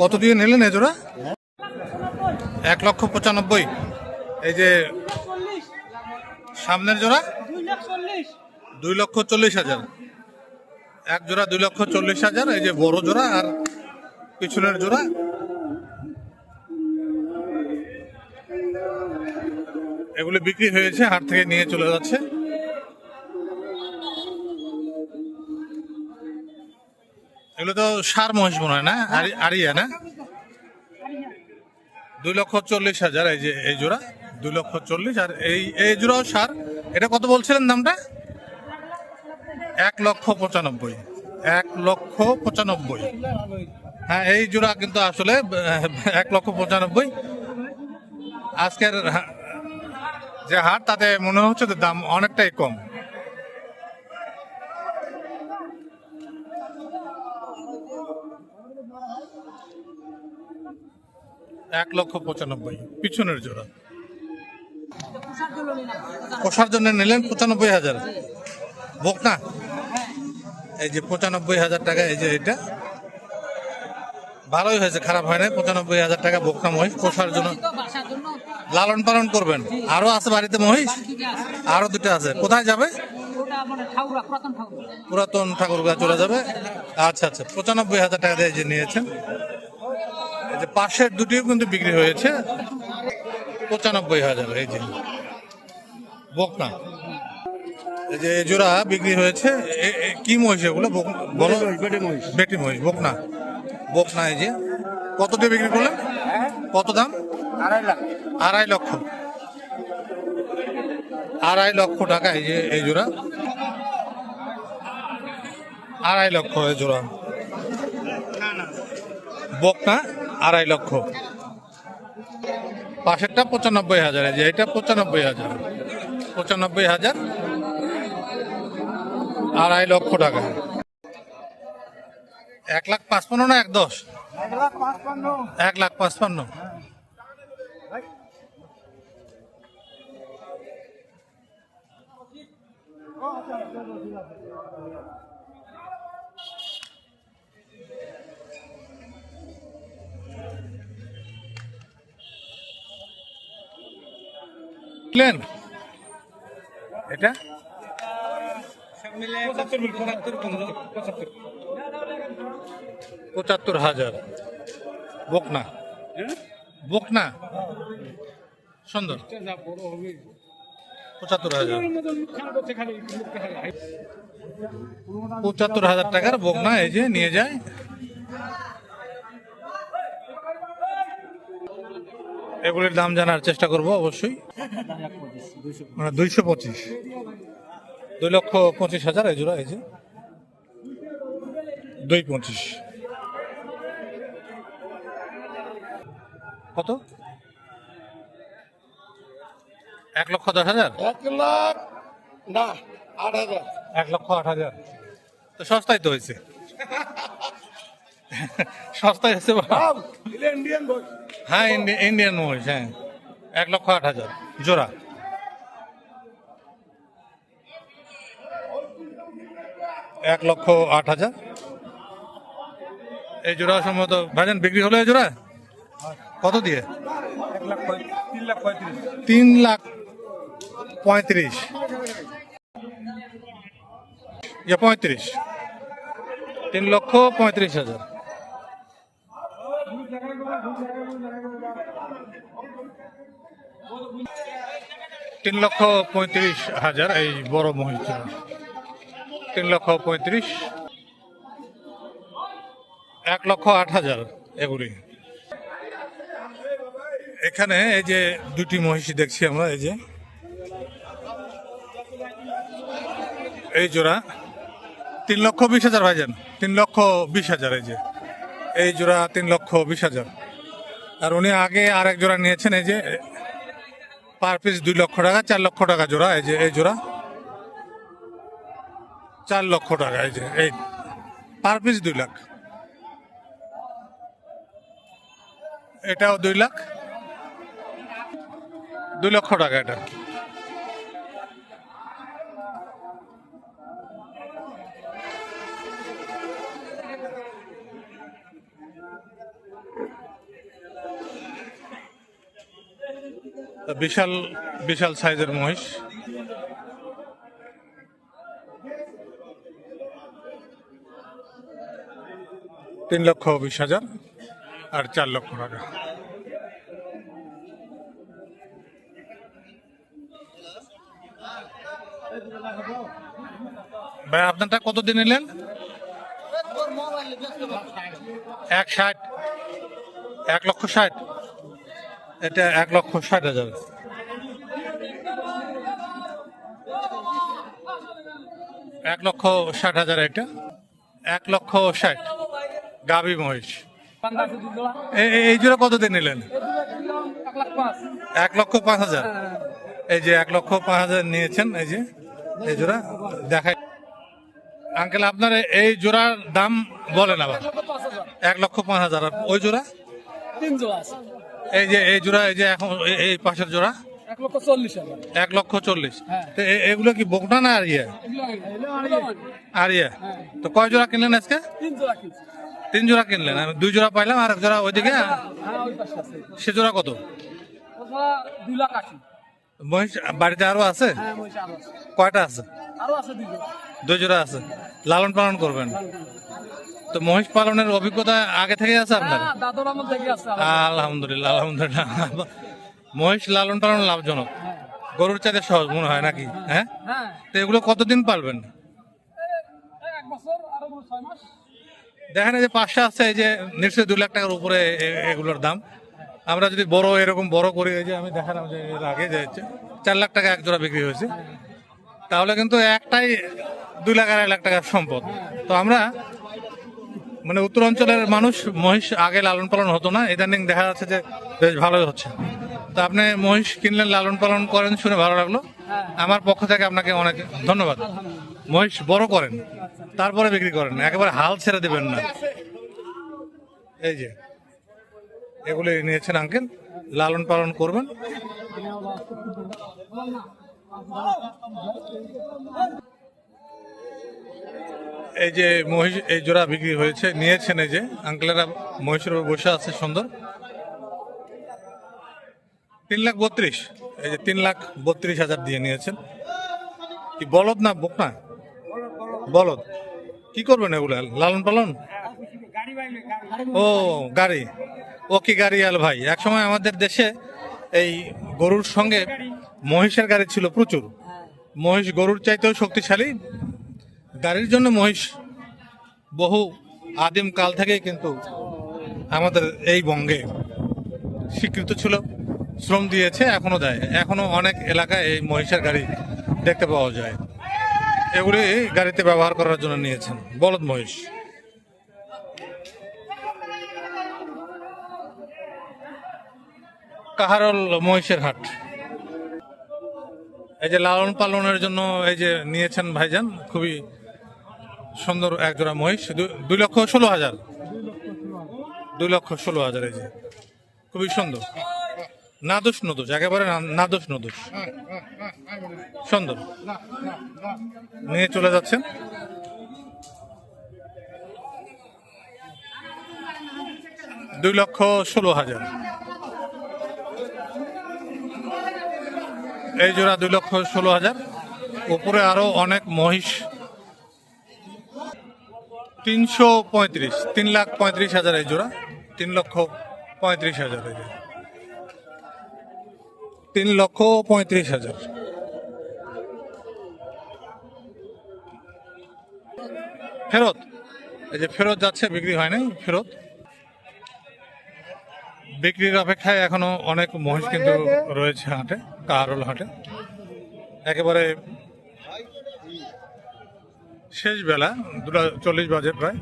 কত দিয়ে নিলেন এ জোড়া? এক লক্ষ পঁচানব্বই। এই যে সামনের জোড়া? দুই লক্ষ চল্লিশ হাজার। এক জোড়া দুই লক্ষ চল্লিশ হাজার, এই যে বড় জোড়া আর পিছনের জোড়া। এগুলো বিক্রি হয়েছে, হাট থেকে নিয়ে চলে যাচ্ছে। এগুলো তো সার মহিষ মনে হয় না? আরি- আরিয়া না? দুই লক্ষ চল্লিশ হাজার, এই যে, এই জোড়া, দুই লক্ষ চল্লিশ, আর এই এই জোড়াও সার। এটা কত বলছিলেন দামটা? এক লক্ষ পঁচানব্বই। এক লক্ষ পঁচানব্বই। হ্যাঁ এই জোড়া কিন্তু আসলে এক লক্ষ পঁচানব্বই। আজকের যে হাট তাতে মনে হচ্ছে দাম অনেকটাই কম। এক লক্ষ পঁচানব্বই পিছনের জোড়া। কষার জন্য নিলেন? পঁচানব্বই হাজার। বোক না? এই যে পঁচানব্বই হাজার টাকা এই যে এটা। ভালোই হয়েছে খারাপ হয় না পঁচানব্বই হাজার টাকা বোকনা মহিষ কষার জন্য। লালন পালন করবেন। আরও আছে বাড়িতে মহিষ? আরও দুটো আছে। কোথায় যাবে? পুরাতন ঠাকুরগা চলে যাবে। আচ্ছা আচ্ছা। পঁচানব্বই হাজার টাকা দিয়ে এই যে নিয়েছেন। যে পাশের দুটিও কিন্তু বিক্রি হয়েছে। পঁচানব্বই হাজার এই যে। বকনা। এই যে এই জোড়া বিক্রি হয়েছে। কি মহিষ এগুলো? বক- বলো। বেটি মহিষ। বকনা। বকনা এই যে। কত দিয়ে বিক্রি করলেন? কত দাম? আড়াই লক্ষ। আড়াই লক্ষ টাকা এই যে এই জোড়া। আড়াই লক্ষ এই জোড়া। বকনা? আড়াই লক্ষ। পাশেরটা পঁচানব্বই হাজার, এই যে এটা পঁচানব্বই হাজার। পঁচানব্বই হাজার আড়াই লক্ষ টাকা। এক লাখ পাঁচপান্ন না এক দশ? এক লাখ পাঁচপান্ন। প্লেন এটা? পঁচাত্তর হাজার। বকনা। বকনা? সুন্দর। পঁচাত্তর হাজার। পঁচাত্তর হাজার টাকার বকনা এই যে নিয়ে যায়। এগুলির দাম জানার চেষ্টা করব অবশ্যই। মানে দুইশো পঁচিশ। দুই লক্ষ পঁচিশ হাজার এই জোড়া এই যে। দুই পঁচিশ। কত? এক লক্ষ দশ হাজার? এক লাখ না আট হাজার। এক লক্ষ আট হাজার। তো সস্তায় তো হয়েছে। সস্তায় হয়েছে। ইন্ডিয়ান হ্যাঁ ইন্ডি- ইন্ডিয়ান মহিষ হ্যাঁ। এক লক্ষ আট হাজার। জোড়া। এক লক্ষ আট হাজার। এই জোড়া সম্ভবত, ভাইজান, বিক্রি হলো এই জোড়া? কত দিয়ে? তিন লাখ পঁয়ত্রিশ। ইয়ে পঁয়ত্রিশ। তিন লক্ষ পঁয়ত্রিশ হাজার। তিন লক্ষ পঁয়ত্রিশ হাজার, এই বড় মহিষ। তিন লক্ষ পঁয়ত্রিশ, এক লক্ষ আট হাজার এগুলি। এখানে এই যে দুটি মহিষী দেখছি আমরা, এই যে। এই জোড়া তিন লক্ষ বিশ হাজার, ভাইজান। তিন লক্ষ বিশ হাজার, এই যে। এই জোড়া তিন লক্ষ বিশ হাজার। আর উনি আগে আর এক জোড়া নিয়েছেন, এই যে পার পিস দুই লক্ষ টাকা, চার লক্ষ টাকা জোড়া, এই যে, এই জোড়া। চার লক্ষ টাকা, এই যে, এই। পার পিস দুই লাখ। এটাও দুই লাখ। দুই লক্ষ টাকা এটা। বিশাল বিশাল সাইজের মহিষ। তিন লক্ষ বিশ হাজার আর চার লক্ষ টাকা। ভাই, আপনারটা কত দিন নিলেন? এক ষাট। এক লক্ষ ষাট। এটা এক লক্ষ ষাট হাজার। এক লক্ষ ষাট হাজার এটা। এক লক্ষ ষাট। গাভী মহিষ। এই জোড়া কত দিন নিলেন? এক লক্ষ পাঁচ হাজার। এই যে এক লক্ষ পাঁচ হাজার নিয়েছেন, এই যে এই জোড়া। দেখাই। আঙ্কেল, আপনার এই জোড়ার দাম বলেন আবার। এক লক্ষ পাঁচ হাজার। ওই জোড়া? তিনশো আছে। এই যে এই জোড়া এই যে এখন এই- পাশের জোড়া? এক লক্ষ চল্লিশ হ্যাঁ। এগুলো কি বকনা না আর ইয়ে আর ইয়ে তো কয় জোড়া কিনলেন আজকে? তিন জোড়া কিনলেন। আমি দুই জোড়া পাইলাম আর এক জোড়া ওইদিকে? হ্যাঁ সে জোড়া কত? মহিষ বাড়িতে আরও আছে? হ্যাঁ কয়টা আছে? দুই জোড়া। আছে। লালন পালন করবেন? তো মহিষ পালনের অভিজ্ঞতা আগে থেকে আছে আপনার? হ্যাঁ থেকে আছে আলহামদুলিল্লাহ। আলহামদুলিল্লাহ মহিষ লালন পালন লাভজনক। হ্যাঁ। গরুর চাইতে সহজ মনে হয় নাকি? হ্যাঁ। হ্যাঁ? তো এগুলো কতদিন পালবেন? দেখেন এই যে পাঁচটা আছে এই যে নিশ্চয়ই দুই লাখ টাকার উপরে এগুলোর দাম। আমরা যদি বড় এরকম বড় করি এই যে আমি দেখালাম যে এর আগে যে চার লাখ টাকা এক জোড়া বিক্রি হয়েছে। তাহলে কিন্তু একটাই দুই লাখ আড়াই লাখ টাকার সম্পদ। তো আমরা মানে উত্তর অঞ্চলের মানুষ মহিষ আগে লালন পালন হতো না। ইদানিং দেখা যাচ্ছে যে বেশ ভালোই হচ্ছে। তো আপনি মহিষ কিনলেন, লালন পালন করেন শুনে ভালো লাগল। আমার পক্ষ থেকে আপনাকে অনেক ধন্যবাদ। মহিষ বড় করেন, তারপরে বিক্রি করেন, একেবারে হাল ছেড়ে দেবেন না। এই যে, এগুলি নিয়েছেন আঙ্কেল, লালন পালন করবেন। এই যে মহিষ, এই জোড়া বিক্রি হয়েছে, নিয়েছেন এই যে আঙ্কেলেরা, মহিষের উপর বসে আছে সুন্দর। তিন লাখ বত্রিশ, এই যে তিন লাখ বত্রিশ হাজার দিয়ে নিয়েছেন। কি বলদ না বোক না? বলদ। কি করবেন এগুলা? লালন পালন? ও, গাড়ি। ও কি গাড়ি আল ভাই? এক সময় আমাদের দেশে এই গরুর সঙ্গে মহিষের গাড়ি ছিল প্রচুর। মহিষ গরুর চাইতেও শক্তিশালী গাড়ির জন্য মহিষ বহু আদিম কাল থেকেই কিন্তু আমাদের এই বঙ্গে স্বীকৃত ছিল, শ্রম দিয়েছে, এখনও দেয়। এখনও অনেক এলাকায় এই মহিষের গাড়ি দেখতে পাওয়া যায়। এগুলি গাড়িতে ব্যবহার করার জন্য নিয়েছেন, বলদ মহিষ। কাহারল মহিষের হাট। এই যে লালন পালনের জন্য এই যে নিয়েছেন ভাইজান, খুবই সুন্দর এক জোড়া মহিষ দুই লক্ষ ষোলো হাজার। দুই লক্ষ ষোলো হাজার, এই যে। খুবই সুন্দর। নাদোষ নদোষ একেবারে না- নাদোষ নদোষ সুন্দর। নিয়ে চলে যাচ্ছেন। দুই লক্ষ ষোলো হাজার। এই জোড়া দুই লক্ষ ষোলো হাজার। উপরে আরও অনেক মহিষ তিনশো পঁয়ত্রিশ, তিন লাখ পঁয়ত্রিশ হাজার এই জোড়া, তিন লক্ষ পঁয়ত্রিশ হাজার এই। তিন লক্ষ পঁয়ত্রিশ হাজার। ফেরত, এই যে ফেরত যাচ্ছে, বিক্রি হয় নাই, ফেরত। বিক্রির অপেক্ষায় এখনও অনেক মহিষ কিন্তু রয়েছে হাটে, কাহারোল হাটে। একেবারে শেষ বেলা দুটা চল্লিশ বাজে প্রায়।